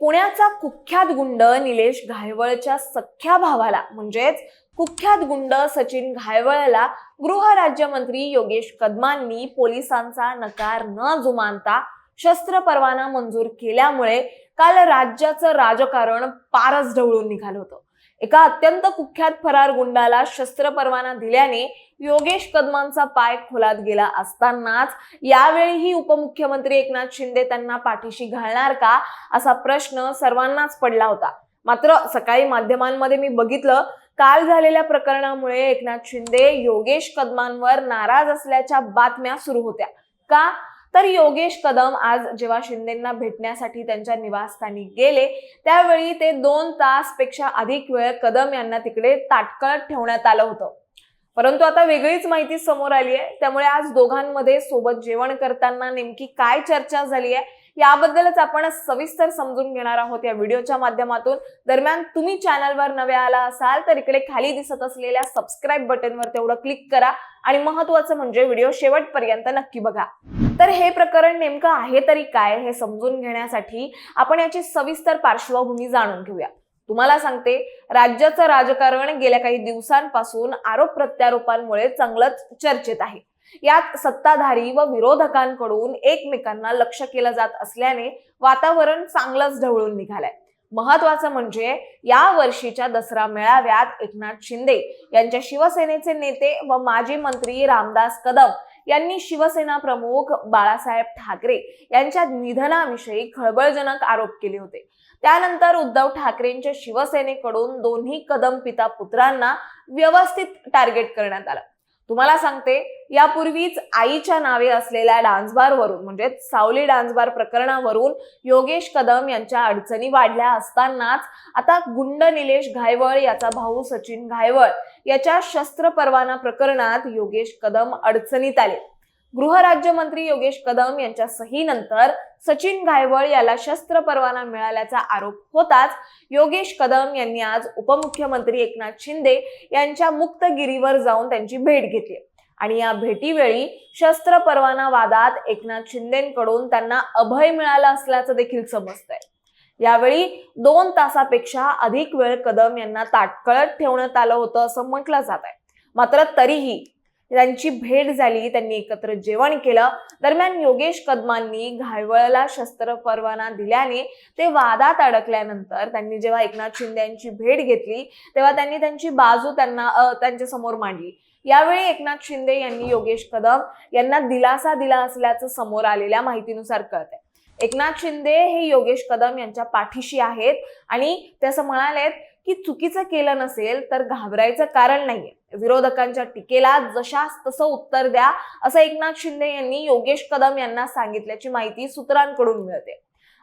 पुण्याचा कुख्यात गुंड निलेश घायवळच्या सख्या भावाला म्हणजेच कुख्यात गुंड सचिन घायवळला गृहराज्यमंत्री योगेश कदमांनी पोलिसांचा नकार न जुमानता शस्त्र परवाना मंजूर केल्यामुळे काल राज्याचं राजकारण पारच ढवळून निघालं होतं. एका अत्यंत कुख्यात फरार गुंडाला शस्त्र परवाना दिल्याने योगेश कदमांचा पाय खोलात गेला असतानाच यावेळीही उपमुख्यमंत्री एकनाथ शिंदे त्यांना पाठीशी घालणार का असा प्रश्न सर्वांनाच पडला होता. मात्र सकाळी माध्यमांमध्ये मी बघितलं काल झालेल्या प्रकरणामुळे एकनाथ शिंदे योगेश कदमांवर नाराज असल्याच्या बातम्या सुरू होत्या. का? तर योगेश कदम आज जेव्हा शिंदेंना भेटण्यासाठी त्यांच्या निवासस्थानी गेले त्यावेळी ते दोन तासपेक्षा अधिक वेळ कदम यांना तिकडे ताटकळत ठेवण्यात आलं होतं. परंतु आता वेगळीच माहिती समोर आली आहे. त्यामुळे आज दोघांमध्ये सोबत जेवण करताना नेमकी काय चर्चा झाली आहे याबद्दलच आपण सविस्तर समजून घेणार आहोत या व्हिडिओच्या माध्यमातून. दरम्यान तुम्ही चॅनलवर नवे आला असाल तर इकडे खाली दिसत असलेल्या सबस्क्राईब बटनवर तेवढं क्लिक करा आणि महत्वाचं म्हणजे व्हिडिओ शेवटपर्यंत नक्की बघा. तर हे प्रकरण नेमकं आहे तरी काय हे समजून घेण्यासाठी आपण याची सविस्तर पार्श्वभूमी जाणून घेऊया. तुम्हाला सांगते राज्याचं राजकारण गेल्या काही दिवसांपासून आरोप प्रत्यारोपांमुळे चांगलंच चर्चेत आहे. यात सत्ताधारी व विरोधकांकडून एकमेकांना लक्ष केलं जात असल्याने वातावरण चांगलंच ढवळून निघालंय. महत्वाचं म्हणजे या वर्षीच्या दसरा मेळाव्यात एकनाथ शिंदे यांच्या शिवसेनेचे नेते व माजी मंत्री रामदास कदम यांनी शिवसेना प्रमुख बाळासाहेब ठाकरे यांच्या निधनाविषयी खळबळजनक आरोप केले होते. त्यानंतर उद्धव ठाकरेंच्या शिवसेनेकडून दोन्ही कदम पिता पुत्रांना व्यवस्थित टार्गेट करण्यात आलं. तुम्हाला सांगते यापूर्वीच आईच्या नावे असलेल्या डान्सबारवरून म्हणजे सावली डान्सबार प्रकरणावरून योगेश कदम यांच्या अडचणी वाढल्या असतानाच आता गुंड निलेश घायवळ याचा भाऊ सचिन घायवळ याच्या शस्त्र परवाना प्रकरणात योगेश कदम अडचणीत आले. गृहराज्यमंत्री योगेश कदम यांच्या सहीनंतर सचिन घायवळ याला शस्त्र परवाना मिळाल्याचा आरोप होताच योगेश कदम यांनी आज उपमुख्यमंत्री एकनाथ शिंदे यांच्या मुक्तगिरीवर जाऊन त्यांची भेट घेतली. आणि या भेटीवेळी शस्त्र परवाना वादात एकनाथ शिंदेकडून त्यांना अभय मिळालं असल्याचं देखील समजतंय. यावेळी दोन तासापेक्षा अधिक वेळ कदम यांना ताटकळत ठेवण्यात आलं होतं असं म्हटलं जात आहे मात्र तरीही त्यांची भेट झाली त्यांनी एकत्र जेवण केलं. दरम्यान योगेश कदमांनी घायवळला शस्त्र परवाना दिल्याने ते वादात अडकल्यानंतर त्यांनी जेव्हा एकनाथ शिंदे यांची भेट घेतली तेव्हा त्यांनी त्यांची बाजू त्यांना त्यांच्यासमोर त्यांच्यासमोर मांडली. यावेळी एकनाथ शिंदे यांनी योगेश कदम यांना दिलासा दिला असल्याचं समोर आलेल्या माहितीनुसार कळत आहे एकनाथ शिंदे हे योगेश कदम यांच्या पाठीशी आहेत आणि ते असं म्हणालेत की चुकीचं केलं नसेल तर घाबरायचं कारण नाहीये. विरोधकांच्या टीकेला जशास तसं उत्तर द्या असं एकनाथ शिंदे यांनी योगेश कदम यांना सांगितल्याची माहिती सूत्रांकडून मिळते.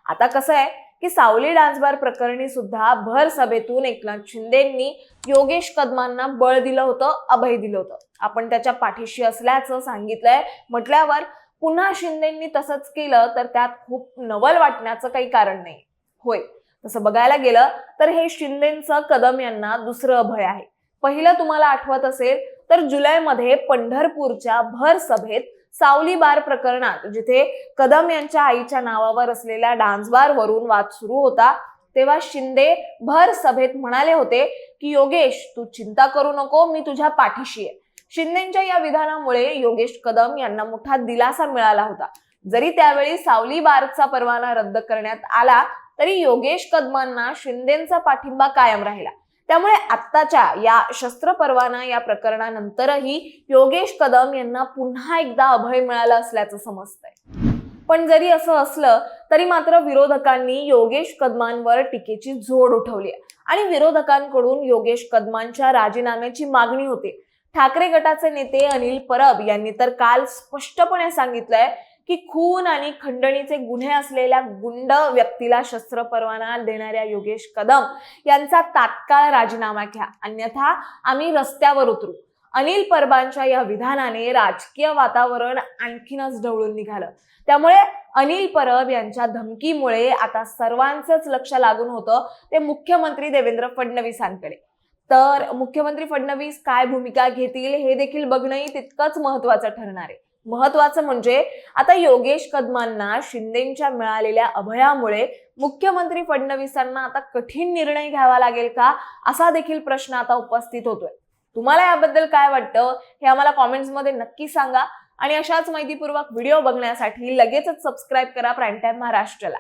आता कसं आहे की सावली डान्सबार प्रकरणी सुद्धा भर सभेतून एकनाथ शिंदेंनी योगेश कदमांना बळ दिलं होतं अभय दिलं होतं. आपण त्याच्या पाठीशी असल्याचं सांगितलंय. म्हटल्यावर पुन्हा शिंदेंनी तसंच केलं तर त्यात खूप नवल वाटण्याचं काही कारण नाही. होय तसं बघायला गेलं तर हे शिंदेचं कदम यांना दुसरं अभय आहे. पहिलं तुम्हाला आठवत असेल तर जुलैमध्ये पंढरपूरच्या भर सभेत सावली बार प्रकरणात जिथे कदम यांच्या आईच्या नावावर असलेल्या डान्स बार वरून वाद सुरू होता तेव्हा शिंदे भर सभेत म्हणाले होते की योगेश तू चिंता करू नको मी तुझ्या पाठीशी आहे. शिंदेच्या या विधानामुळे योगेश कदम यांना मोठा दिलासा मिळाला होता. जरी त्यावेळी सावली बारचा परवाना रद्द करण्यात आला तरी योगेश कदमांना शिंदेचा पाठिंबा कायम राहिला. त्यामुळे आत्ताच्या या शस्त्र परवाना या प्रकरणानंतरही योगेश कदम यांना पुन्हा एकदा अभय मिळालं असल्याचं समजतंय पण जरी असं असलं तरी मात्र विरोधकांनी योगेश कदमांवर टीकेची झोड उठवली आहे. आणि विरोधकांकडून योगेश कदमांच्या राजीनाम्याची मागणी होती ठाकरे गटाचे नेते अनिल परब यांनी तर काल स्पष्टपणे सांगितलंय की खून आणि खंडणीचे गुन्हे असलेल्या गुंड व्यक्तीला शस्त्र परवाना देणाऱ्या योगेश कदम यांचा तात्काळ राजीनामा घ्या. अन्यथा आम्ही रस्त्यावर उतरू. अनिल परबांच्या या विधानाने राजकीय वातावरण आणखीनच ढवळून निघालं. त्यामुळे अनिल परब यांच्या धमकीमुळे आता सर्वांचंच लक्ष लागून होतं ते मुख्यमंत्री देवेंद्र फडणवीसांकडे. तर मुख्यमंत्री फडणवीस काय भूमिका घेतील हे देखील बघणंही तितकंच महत्वाचं ठरणार आहे. महत्वाचं म्हणजे आता योगेश कदमांना शिंदेच्या मिळालेल्या अभयामुळे मुख्यमंत्री फडणवीसांना आता कठीण निर्णय घ्यावा लागेल का? असा देखील प्रश्न आता उपस्थित होतोय. तुम्हाला याबद्दल काय वाटतं? हे आम्हाला कॉमेंट्समध्ये नक्की सांगा. आणि अशाच माहितीपूर्वक व्हिडिओ बघण्यासाठी लगेचच सबस्क्राईब करा प्राईम टाईम महाराष्ट्रला.